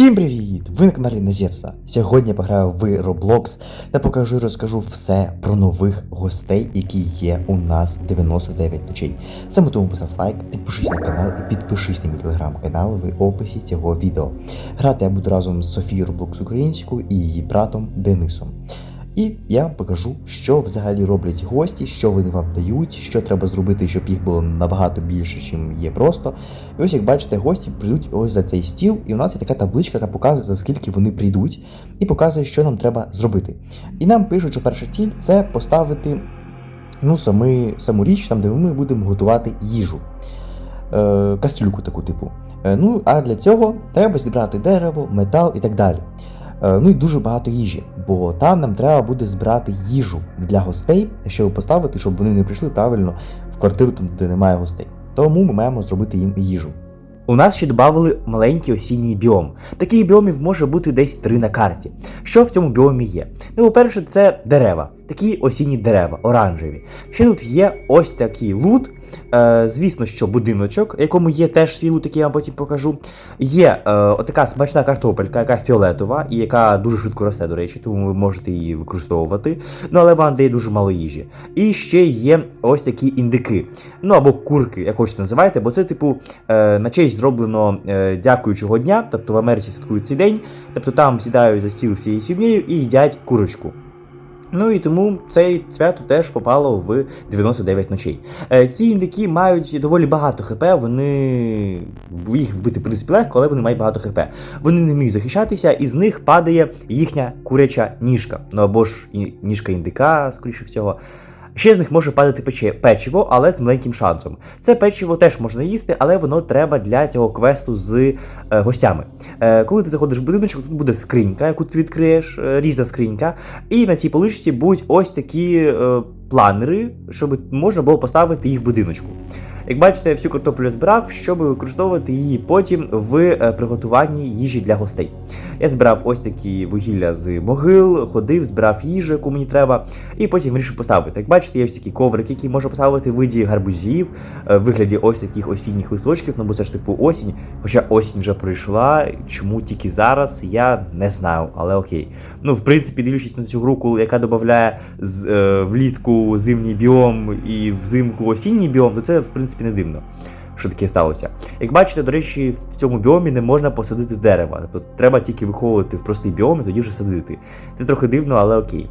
Всім привіт! Ви на каналі Назєвса. Сьогодні я пограю в Roblox та покажу і розкажу все про нових гостей, які є у нас 99 ночей. Саме тому постав лайк, підпишись на канал і підпишись на мій телеграм-канал в описі цього відео. Грати я буду разом з Софією Roblox українською і її братом Денисом. І я вам покажу, що взагалі роблять гості, що вони вам дають, що треба зробити, щоб їх було набагато більше, ніж є просто. І ось як бачите, гості прийдуть ось за цей стіл, і у нас є така табличка, яка показує, за скільки вони прийдуть, і показує, що нам треба зробити. І нам пишуть, що перша ціль це поставити ну, сами, саму річ, там, де ми будемо готувати їжу. Е, кастрюльку таку типу. Е, ну, а для цього треба зібрати дерево, метал і так далі. Е, Ну і дуже багато їжі, бо там нам треба буде збирати їжу для гостей, щоб поставити, щоб вони не прийшли правильно в квартиру, там, де немає гостей. Тому ми маємо зробити їм їжу. У нас ще додали маленький осінній біом. Таких біомів може бути десь три на карті. Що в цьому біомі є? Ну, по-перше, це дерева, такі осінні дерева, оранжеві. Ще тут є ось такий лут. Е, звісно, що будиночок, якому є теж свій лут, який я вам потім покажу. Є е, отака смачна картопелька, яка фіолетова і яка дуже швидко росте, до речі, тому ви можете її використовувати. Ну, але вона дає дуже мало їжі. І ще є ось такі індики. Ну або курки, як хочете називайте, бо це, типу, е, на честь зроблено е, дякуючого дня, тобто в Америці святкують цей день. Тобто там сідають за стіл всією сім'єю і їдять курочку. Ну і тому цей свято теж попало в 99 ночей. Е, ці індики мають доволі багато хп, вони їх вбити в принципі легко, але вони мають багато хп. Вони не вміють захищатися, і з них падає їхня куряча ніжка. Ну або ж ніжка індика, скоріше всього. Ще з них може падати пече- печиво, але з маленьким шансом. Це печиво теж можна їсти, але воно треба для цього квесту з е, гостями. Е, коли ти заходиш в будиночок, тут буде скринька, яку ти відкриєш, е, різна скринька, і на цій поличці будуть ось такі планери, щоб можна було поставити їх в будиночку. Як бачите, я всю картоплю збирав, щоб використовувати її потім в е, приготуванні їжі для гостей. Я збирав ось такі вугілля з могил, ходив, збирав їжу, яку мені треба, і потім вирішив поставити. Як бачите, є ось такі коврики, які можна поставити в виді гарбузів, е, в вигляді ось таких осінніх листочків, ну бо це ж типу осінь. Хоча осінь вже пройшла, чому тільки зараз, я не знаю, але окей. Ну, в принципі, дивлячись на цю гру, яка додає е, влітку зимній біом і взимку осінній біом, то це в принципі не дивно. Що таке сталося? Як бачите, до речі, в цьому біомі не можна посадити дерева. Тобто треба тільки виховувати в простий біом і тоді вже садити. Це трохи дивно, але окей.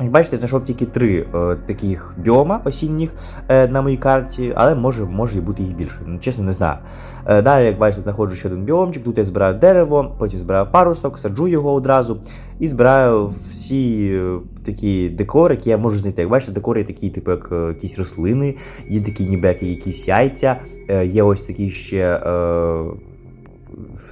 Як бачите, знайшов тільки три е, таких біома осінніх е, на моїй карті, але може, може і бути їх більше. Ну, чесно, не знаю. Е, далі, як бачите, знаходжу ще один біомчик. Тут я збираю дерево, потім збираю парусок, саджу його одразу і збираю всі е, такі декори, які я можу знайти. Як бачите, декори є такі, типу, як е, якісь рослини, є такі ніби як якісь яйця, е, є ось такі ще. Е,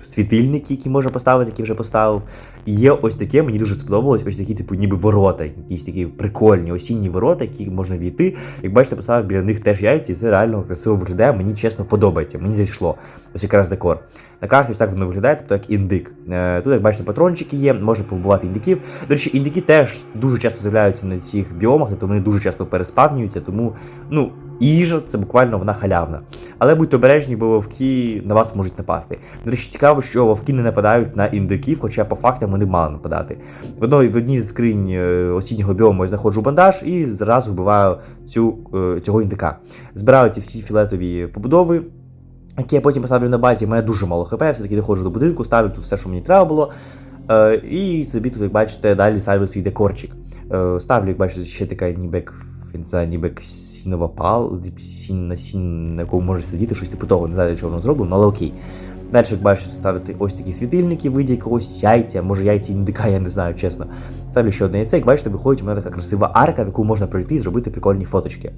світильники, які можна поставити, які вже поставив. І є ось таке, мені дуже сподобалось, ось такі, типу, ніби ворота, якісь такі прикольні осінні ворота, які можна війти. Як бачите, поставив біля них теж яйця, і це реально красиво виглядає. Мені чесно подобається, мені зайшло. Ось якраз декор. На карті ось так воно виглядає, тобто як індик. Е, Тут, як бачите, патрончики є, можна побувати індиків. До речі, індики теж дуже часто з'являються на цих біомах, тобто вони дуже часто переспавнюються, тому, ну. Їжа це буквально вона халявна. Але будьте обережні, бо вовки на вас можуть напасти. До речі, цікаво, що вовки не нападають на індиків, хоча по фактам вони мали нападати. В одній, в одній з скринь е, осіннього біому я заходжу в бандаж і зразу вбиваю цю, е, цього індика. Збираю ці всі філетові побудови. Які я потім поставлю на базі, У мене дуже мало хп, все-таки доходжу до будинку, ставлю тут все, що мені треба було. Е, і собі тут, як бачите, далі ставлю свій декорчик. Е, ставлю, як бачите, ще така ніби як він це ніби як сінова пал, сін на сін, на якому може сидіти, щось типу того, не знаю, для чого воно зроблено, але окей. Далі, як бачите, ставити ось такі світильники виді якогось яйця, може яйця індика, я не знаю, чесно. Ставлю ще одне яйце, як бачите, виходить у мене така красива арка, в яку можна пройти і зробити прикольні фоточки.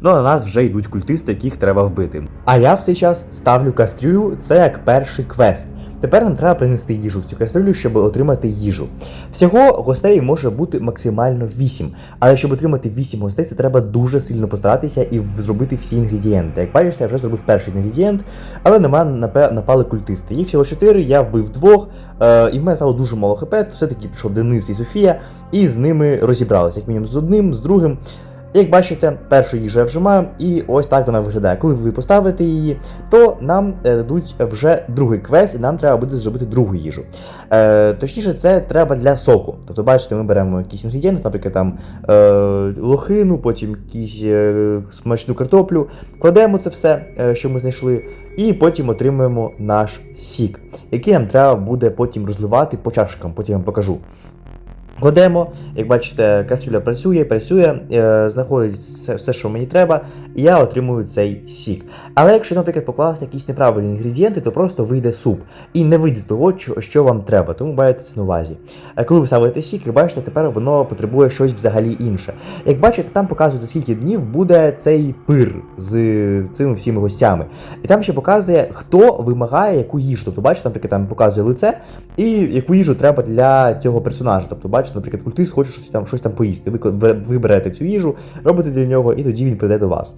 Ну, а на нас вже йдуть культисти, яких треба вбити. А я в цей час ставлю кастрюлю, це як перший квест. Тепер нам треба принести їжу в цю кастрюлю, щоб отримати їжу. Всього гостей може бути максимально 8, але щоб отримати 8 гостей, це треба дуже сильно постаратися і зробити всі інгредієнти. Як бачите, я вже зробив перший інгредієнт, але мене напали культисти. Їх всього 4, я вбив двох, е, і в мене стало дуже мало хп, все-таки пішов Денис і Софія, і з ними розібралися, як мінімум з одним, з другим. Як бачите, першу їжу я вжимаю, і ось так вона виглядає. Коли ви поставите її, то нам е, дадуть вже другий квест, і нам треба буде зробити другу їжу. Е, точніше, це треба для соку. Тобто, бачите, ми беремо якісь інгредієнти, наприклад, там е, лохину, потім якісь е, смачну картоплю, кладемо це все, е, що ми знайшли, і потім отримуємо наш сік, який нам треба буде потім розливати по чашкам, потім я вам покажу. Кладемо, як бачите, кастрюля працює, працює, е, знаходить все, що мені треба, і я отримую цей сік. Але якщо, наприклад, покласти якісь неправильні інгредієнти, то просто вийде суп. І не вийде того, що, вам треба, тому маєте це на увазі. А коли ви ставите сік, як бачите, тепер воно потребує щось взагалі інше. Як бачите, там показують, скільки днів буде цей пир з цими всіми гостями. І там ще показує, хто вимагає яку їжу. Тобто, бачите, наприклад, там показує лице і яку їжу треба для цього персонажа. Тобто, бачите, наприклад, культист хоче щось там, щось там поїсти. Ви, ви, цю їжу, робите для нього, і тоді він прийде до вас.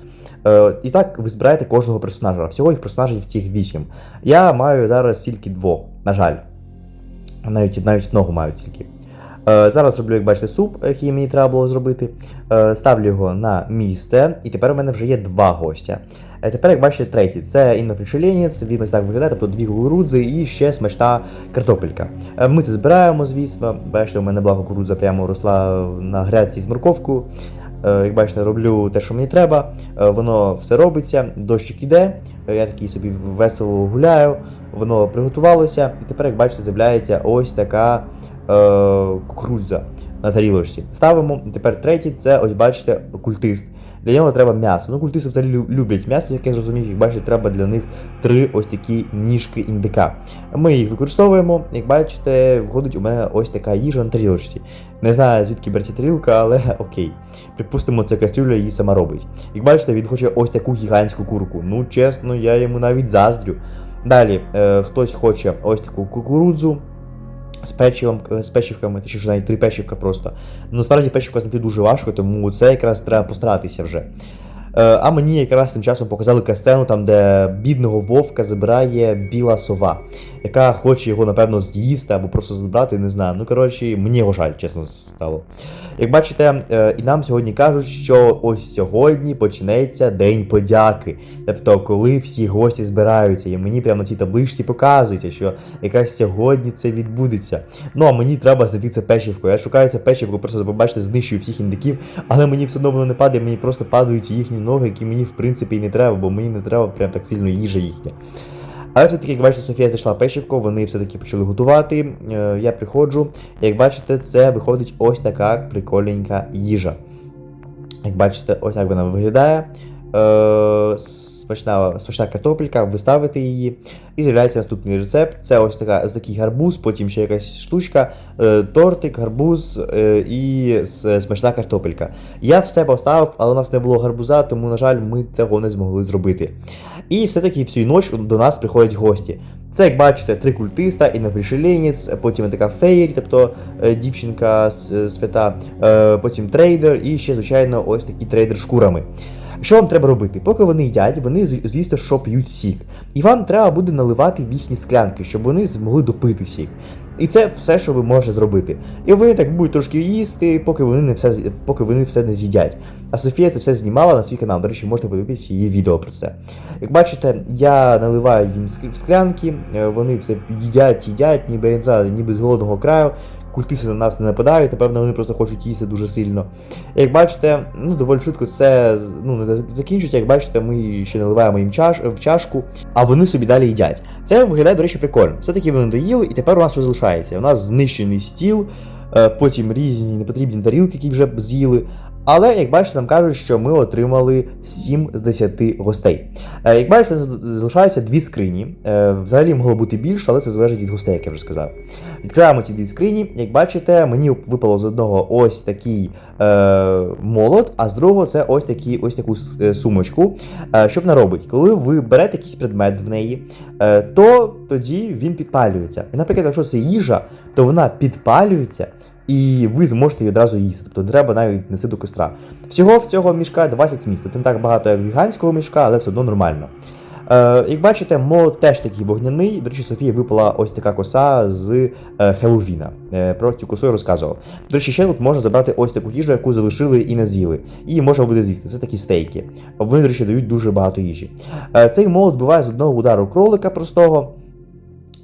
Е, і так ви збираєте кожного персонажа. Всього їх персонажів цих вісім. Я маю зараз тільки двох, на жаль. Навіть навіть одного маю тільки. Е, зараз роблю, як бачите, суп, який мені треба було зробити. Е, ставлю його на місце, і тепер у мене вже є два гостя. Е, тепер, як бачите, третій це інопричеленець, він ось так виглядає, тобто дві кукурудзи і ще смачна картопелька. Е, Ми це збираємо, звісно. Бачите, у мене була кукурудза прямо росла на грядці з морковку. Е, Як бачите, роблю те, що мені треба, воно все робиться, дощик іде, я такий собі весело гуляю, воно приготувалося, і тепер, як бачите, з'являється ось така е, кукурудза на тарілочці. Ставимо. Тепер третій це, ось бачите, культист. Для нього треба м'ясо. Ну, культисти взагалі люблять м'ясо, як я зрозумів, як бачите, треба для них три ось такі ніжки індика. Ми їх використовуємо. Як бачите, виходить у мене ось така їжа на тарілочці. Не знаю, звідки береться тарілка, але окей. Припустимо, це кастрюля її сама робить. Як бачите, він хоче ось таку гігантську курку. Ну, чесно, я йому навіть заздрю. Далі, е, хтось хоче ось таку кукурудзу. З печивом, з печивками, точніше навіть три печивка просто. Ну, насправді печивка знайти дуже важко, тому це якраз треба постаратися вже. Е, а мені якраз тим часом показали касцену, там, де бідного вовка забирає біла сова, яка хоче його, напевно, з'їсти або просто забрати, не знаю. Ну, коротше, мені його жаль, чесно стало. Як бачите, е, і нам сьогодні кажуть, що ось сьогодні почнеться День подяки. Тобто, коли всі гості збираються, і мені прямо на цій табличці показується, що якраз сьогодні це відбудеться. Ну а мені треба знайти це печівку. Я шукаю це печівку, просто побачите, знищую всіх індиків, але мені все одно воно не падає, мені просто падають їхні ноги, які мені в принципі і не треба, бо мені не треба прям так сильно їжа їхня. Але все-таки, як бачите, Софія зайшла печівку, вони все-таки почали готувати. Е, Я приходжу, як бачите, це виходить ось така прикольненька їжа. Як бачите, ось так вона виглядає. Е, смачна, смачна картопелька, ви ставите її, і з'являється наступний рецепт. Це ось, така, ось такий гарбуз, потім ще якась штучка, е, тортик, гарбуз е, і смачна картопелька. Я все поставив, але у нас не було гарбуза, тому, на жаль, ми цього не змогли зробити. І все-таки всю ніч до нас приходять гості. Це, як бачите, три культиста, і інопришеленець, потім така феєрі, тобто е, дівчинка свята, потім трейдер і ще, звичайно, ось такий трейдер шкурами. Що вам треба робити? Поки вони їдять, вони звісно, що п'ють сік. І вам треба буде наливати в їхні склянки, щоб вони змогли допити сік. І це все, що ви можете зробити. І вони так будуть трошки їсти, поки вони не все, поки вони все не з'їдять. А Софія це все знімала на свій канал. До речі, можете подивитися її відео про це. Як бачите, я наливаю їм в склянки, е, вони все їдять, їдять, ніби я не знаю, ніби з голодного краю. Культисти на нас не нападають, напевно, вони просто хочуть їсти дуже сильно. Як бачите, ну доволі швидко це ну, не закінчується. Як бачите, ми ще наливаємо їм чаш, в чашку, а вони собі далі їдять. Це виглядає, до речі, прикольно. Все-таки вони доїли, і тепер у нас що залишається? У нас знищений стіл, е, потім різні непотрібні тарілки, які вже б з'їли. Але, як бачите, нам кажуть, що ми отримали 7 з 10 гостей. Е, Як бачите, залишаються дві скрині. Е, Взагалі могло бути більше, але це залежить від гостей, як я вже сказав. Відкриваємо ці дві скрині. Як бачите, мені випало з одного ось такий е, молот, а з другого це ось такі, ось таку е, сумочку. Що вона робить? Коли ви берете якийсь предмет в неї, е, то тоді він підпалюється. І, наприклад, якщо це їжа, то вона підпалюється. І ви зможете її одразу їсти, тобто треба навіть нести до костра. Всього в цього мішка 20 місць. Тобто не так багато, як гігантського мішка, але все одно нормально. Е, як бачите, молот теж такий вогняний. До речі, Софії випала ось така коса з е, Хеллоуіна. Е, про цю косу я розказував. До речі, ще тут можна забрати ось таку їжу, яку залишили і не з'їли. І можна буде з'їсти. Це такі стейки. Вони, до речі, дають дуже багато їжі. Е, цей молот вбиває з одного удару кролика простого.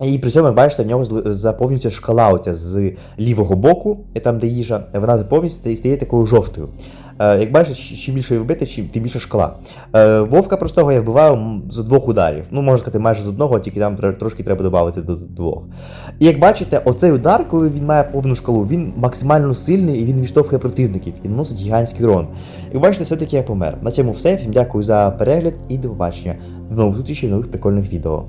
І при цьому, як бачите, в нього заповнюється шкала оця з лівого боку, там, де їжа, вона заповнюється і стає такою жовтою. Е, як бачите, чим більше вбити, чим тим більше шкала. Е, вовка простого я вбиваю з двох ударів. Ну, можна сказати, майже з одного, тільки там трошки треба додати до двох. І як бачите, оцей удар, коли він має повну шкалу, він максимально сильний і він відштовхує противників і наносить гігантський урон. Як бачите, все-таки я помер. На цьому все. Всім дякую за перегляд і до побачення. До нових зустрічей нових прикольних відео.